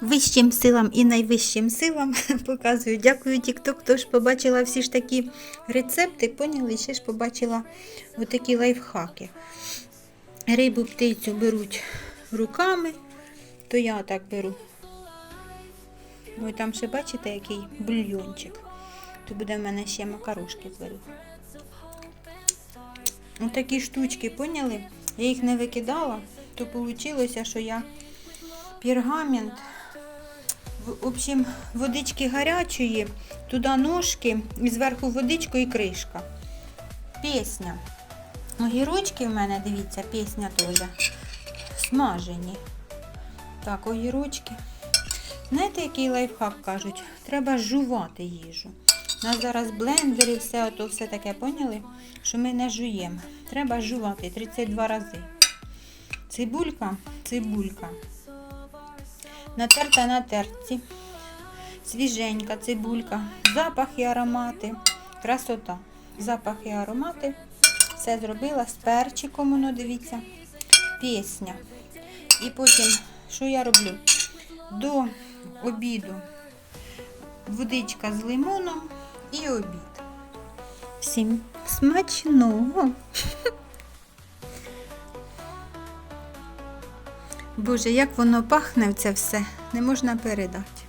Вищим силам і найвищим силам показую. Дякую, TikTok, Тож побачила всі ж такі рецепти, поняли, ще ж побачила отакі лайфхаки. Рибу птицю беруть руками, то я так беру. Ой, там ще бачите, який бульйончик. То буде в мене ще макарошки зварю. Отакі штучки, поняли? Я їх не викидала, то вийшло, що я пергамент. В общем, водички гарячої, туди ножки, і зверху водичку і кришка. Пісня. Огірочки в мене, дивіться, пісня теж. Смажені. Так, огірочки. Знаєте, який лайфхак кажуть? Треба жувати їжу. У нас зараз блендери, все ото все таке, поняли? Що ми не жуємо. Треба жувати 32 рази. Цибулька, цибулька. Натерта на терці. Свіженька цибулька. Запах і аромати. Красота. Запах і аромати. Все зробила з перчиком, воно дивіться. Пісня. І потім, що я роблю? До обіду водичка з лимоном і обід. Всім смачного! Боже, як воно пахне це все, не можна передати.